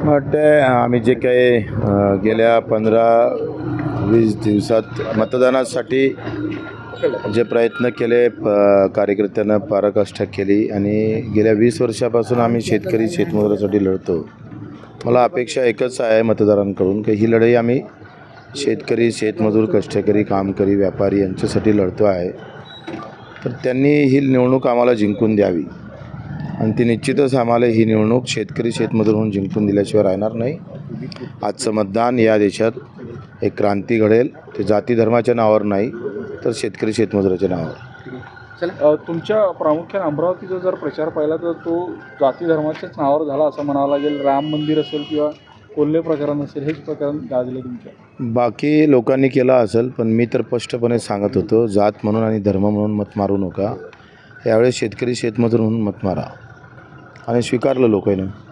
मला वाटतं आम्ही जे काही गेल्या पंधरा वीस दिवसात मतदानासाठी जे प्रयत्न केले प कार्यकर्त्यांना पराकाष्ठा केली आणि गेल्या वीस वर्षापासून आम्ही शेतकरी शेतमजुरासाठी लढतो. मला अपेक्षा एकच आहे मतदारांकडून की ही लढाई आम्ही शेतकरी शेतमजूर कष्टकरी कामकरी व्यापारी यांच्यासाठी लढतो आहे. तर त्यांनी ही निवडणूक आम्हाला जिंकून द्यावी. आणि ती निश्चितच आम्हाला ही निवडणूक शेतकरी शेतमजूर म्हणून जिंकून दिल्याशिवाय राहणार नाही. आजचं मतदान या देशात एक क्रांती घडेल. ते जाती धर्माच्या नावावर नाही तर शेतकरी शेतमजुराच्या नावावर. तुमच्या प्रामुख्याने अमरावतीचा जर प्रचार पाहिला तर तो जाती धर्माच्याच नावावर झाला असं म्हणावं लागेल. राम मंदिर असेल किंवा कोल्हे प्रकरण असेल हेच प्रकरण गाजले तुमच्या. बाकी लोकांनी केलं असेल पण मी तर स्पष्टपणे सांगत होतो जात म्हणून आणि धर्म म्हणून मत मारू नका. यावेळेस शेतकरी शेतमजूर म्हणून मत मारा. आणि स्वीकारलं लोकांनी.